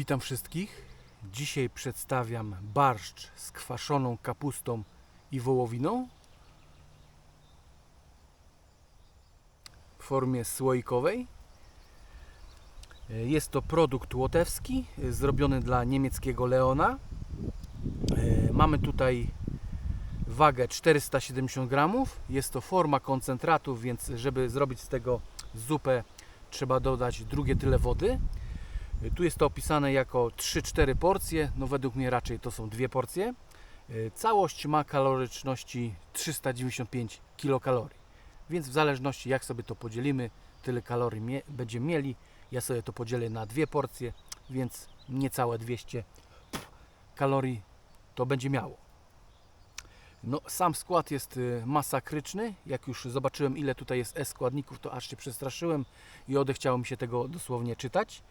Witam wszystkich. Dzisiaj przedstawiam barszcz z kwaszoną kapustą i wołowiną w formie słoikowej. Jest to produkt łotewski, e, zrobiony dla niemieckiego Leona. E, Mamy tutaj wagę 470 gramów. Jest to forma koncentratu, więc żeby zrobić z tego zupę trzeba dodać drugie tyle wody. Tu jest to opisane jako 3-4 porcje, no według mnie raczej to są dwie porcje. E, Całość ma kaloryczności 395 kilokalorii, więc w zależności jak sobie to podzielimy, tyle kalorii mie- będziemy mieli. Ja sobie to podzielę na dwie porcje, więc niecałe 200 kalorii to będzie miało. No, sam skład jest y, masakryczny. Jak już zobaczyłem, ile tutaj jest E składników, to aż się przestraszyłem i odechciało mi się tego dosłownie czytać.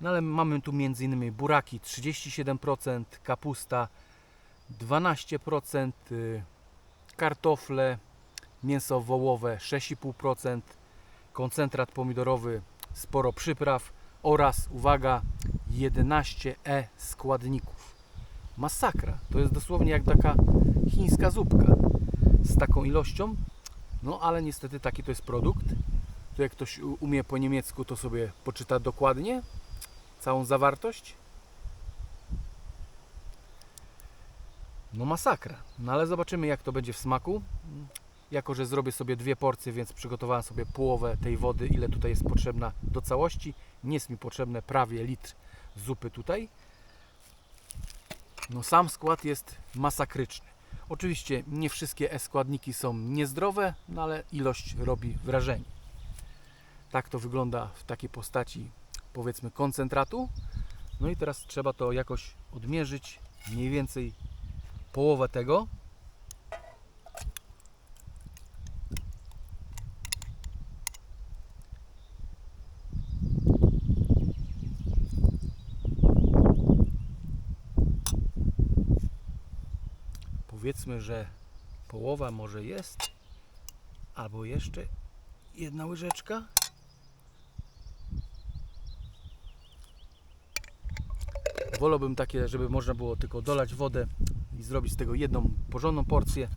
No ale mamy tu m.in. buraki 37%, kapusta 12%, y, kartofle, mięso wołowe 6,5%, koncentrat pomidorowy, sporo przypraw oraz, uwaga, 11 E składników. Masakra. To jest dosłownie jak taka chińska zupka z taką ilością. No ale niestety taki to jest produkt. Tu jak ktoś umie po niemiecku, to sobie poczyta dokładnie całą zawartość. No masakra. No ale zobaczymy jak to będzie w smaku. Jako, że zrobię sobie dwie porcje, więc przygotowałem sobie połowę tej wody, ile tutaj jest potrzebna do całości. Nie jest mi potrzebne prawie litr zupy tutaj. No sam skład jest masakryczny. Oczywiście nie wszystkie E-składniki są niezdrowe, no ale ilość robi wrażenie. Tak to wygląda w takiej postaci powiedzmy koncentratu. No i teraz trzeba to jakoś odmierzyć, mniej więcej połowę tego. Powiedzmy, że połowa może jest, albo jeszcze jedna łyżeczka. Wolałbym takie, żeby można było tylko dolać wodę i zrobić z tego jedną porządną porcję,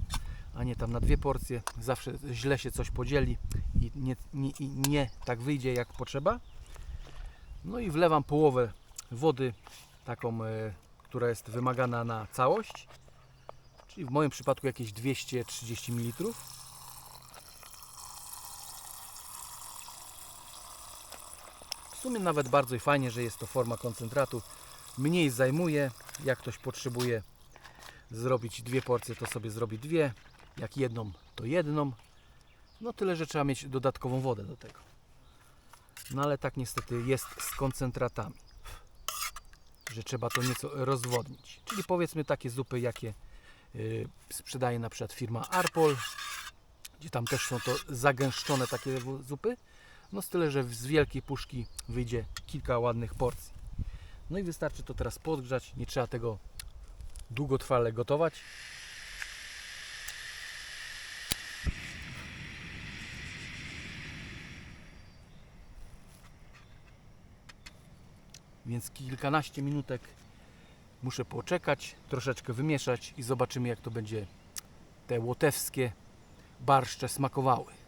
a nie tam na dwie porcje. Zawsze źle się coś podzieli i nie, nie, i nie tak wyjdzie jak potrzeba. No i wlewam połowę wody, taką, e, która jest wymagana na całość, czyli w moim przypadku jakieś 230 ml. W sumie nawet bardzo fajnie, że jest to forma koncentratu mniej zajmuje. Jak ktoś potrzebuje zrobić dwie porcje, to sobie zrobi dwie. Jak jedną, to jedną. No tyle, że trzeba mieć dodatkową wodę do tego. No ale tak niestety jest z koncentratami. Że trzeba to nieco rozwodnić. Czyli powiedzmy takie zupy, jakie yy, sprzedaje na przykład firma Arpol, gdzie tam też są to zagęszczone takie zupy. No z tyle, że z wielkiej puszki wyjdzie kilka ładnych porcji. No i wystarczy to teraz podgrzać. Nie trzeba tego długotrwale gotować. Więc kilkanaście minutek muszę poczekać, troszeczkę wymieszać i zobaczymy jak to będzie te łotewskie barszcze smakowały.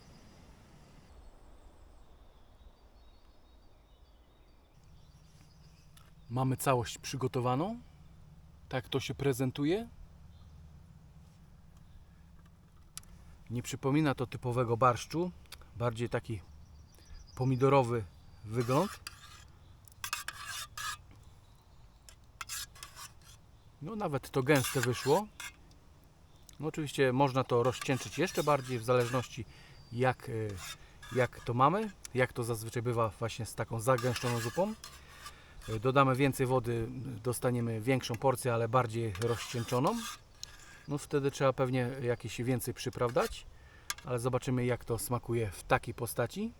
Mamy całość przygotowaną. Tak to się prezentuje. Nie przypomina to typowego barszczu. Bardziej taki pomidorowy wygląd. No nawet to gęste wyszło. No oczywiście można to rozcieńczyć jeszcze bardziej w zależności jak, y, jak to mamy. Jak to zazwyczaj bywa właśnie z taką zagęszczoną zupą. Dodamy więcej wody, dostaniemy większą porcję, ale bardziej rozcieńczoną. No wtedy trzeba pewnie jakieś więcej przypraw dać, ale zobaczymy jak to smakuje w takiej postaci.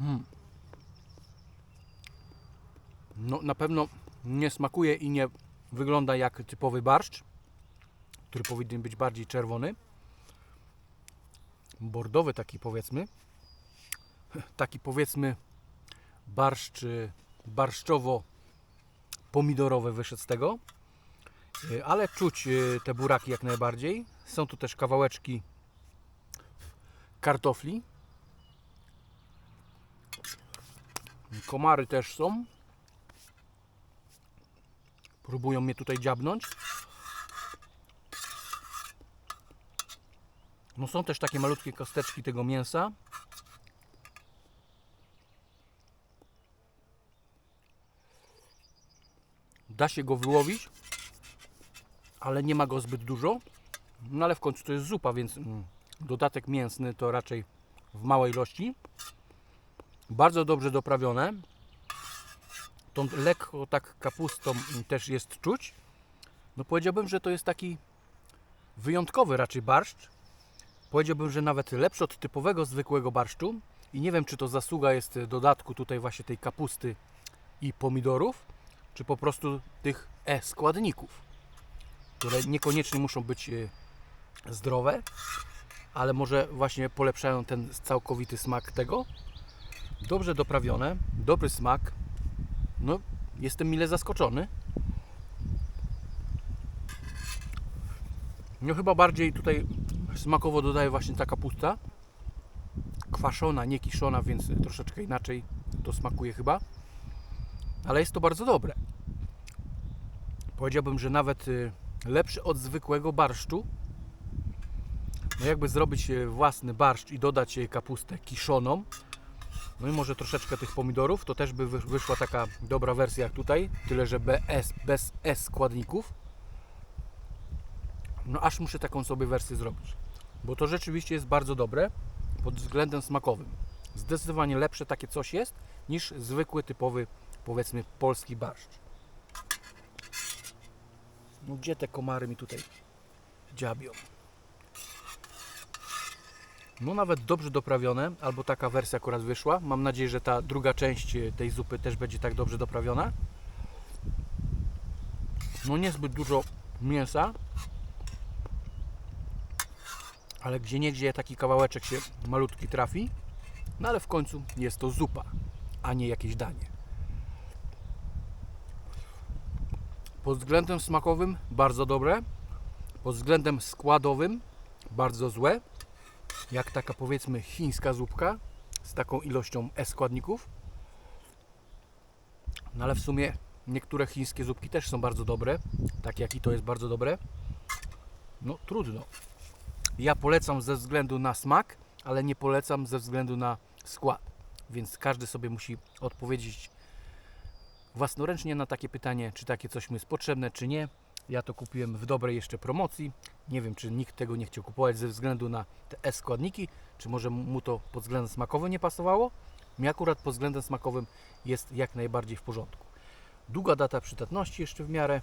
Mm. No na pewno nie smakuje i nie wygląda jak typowy barszcz, który powinien być bardziej czerwony bordowy taki powiedzmy. taki powiedzmy barszcz barszczowo-pomidorowy wyszedł z tego. Ale czuć y, te buraki jak najbardziej. Są tu też kawałeczki kartofli. Komary też są. Próbują mnie tutaj dziabnąć. No są też takie malutkie kosteczki tego mięsa. Da się go wyłowić, ale nie ma go zbyt dużo. No ale w końcu to jest zupa, więc mm, dodatek mięsny to raczej w małej ilości. Bardzo dobrze doprawione. Tą lekko tak kapustą też jest czuć. No powiedziałbym, że to jest taki wyjątkowy raczej barszcz. Powiedziałbym, że nawet lepszy od typowego zwykłego barszczu. I nie wiem, czy to zasługa jest dodatku tutaj właśnie tej kapusty i pomidorów, czy po prostu tych E składników, które niekoniecznie muszą być e, zdrowe, ale może właśnie polepszają ten całkowity smak tego. Dobrze doprawione, dobry smak. No, jestem mile zaskoczony. No chyba bardziej tutaj smakowo dodaje właśnie ta kapusta. Kwaszona, nie kiszona, więc troszeczkę inaczej to smakuje chyba. Ale jest to bardzo dobre. Powiedziałbym, że nawet y, lepszy od zwykłego barszczu. No jakby zrobić y, własny barszcz i dodać y, kapustę kiszoną, no i może troszeczkę tych pomidorów, to też by wy- wyszła taka dobra wersja jak tutaj, tyle że bez, bez S składników. No aż muszę taką sobie wersję zrobić, bo to rzeczywiście jest bardzo dobre pod względem smakowym. Zdecydowanie lepsze takie coś jest niż zwykły, typowy, powiedzmy, polski barszcz. No gdzie te komary mi tutaj dziabią? No nawet dobrze doprawione, albo taka wersja akurat wyszła. Mam nadzieję, że ta druga część e, tej zupy też będzie tak dobrze doprawiona. No niezbyt dużo mięsa, ale gdzie niegdzie taki kawałeczek się malutki trafi. No ale w końcu jest to zupa, a nie jakieś danie. Pod względem smakowym bardzo dobre, pod względem składowym bardzo złe. Jak taka powiedzmy chińska zupka z taką ilością E składników. No ale w sumie niektóre chińskie zupki też są bardzo dobre, tak jak i to jest bardzo dobre. No trudno. Ja polecam ze względu na smak, ale nie polecam ze względu na skład. Więc każdy sobie musi odpowiedzieć własnoręcznie na takie pytanie, czy takie coś mu jest potrzebne, czy nie. Ja to kupiłem w dobrej jeszcze promocji. Nie wiem, czy nikt tego nie chciał kupować ze względu na te składniki, czy może mu to pod względem smakowym nie pasowało. Mi akurat pod względem smakowym jest jak najbardziej w porządku. Długa data przydatności jeszcze w miarę.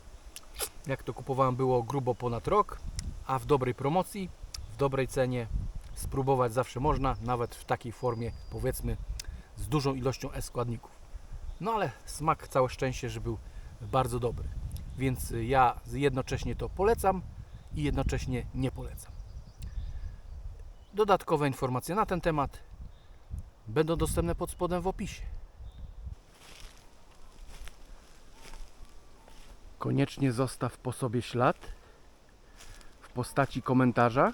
Jak to kupowałem było grubo ponad rok, a w dobrej promocji, dobrej cenie spróbować zawsze można, nawet w takiej formie powiedzmy z dużą ilością S składników. No ale smak całe szczęście, że był bardzo dobry. Więc ja jednocześnie to polecam i jednocześnie nie polecam. Dodatkowe informacje na ten temat będą dostępne pod spodem w opisie. Koniecznie zostaw po sobie ślad w postaci komentarza.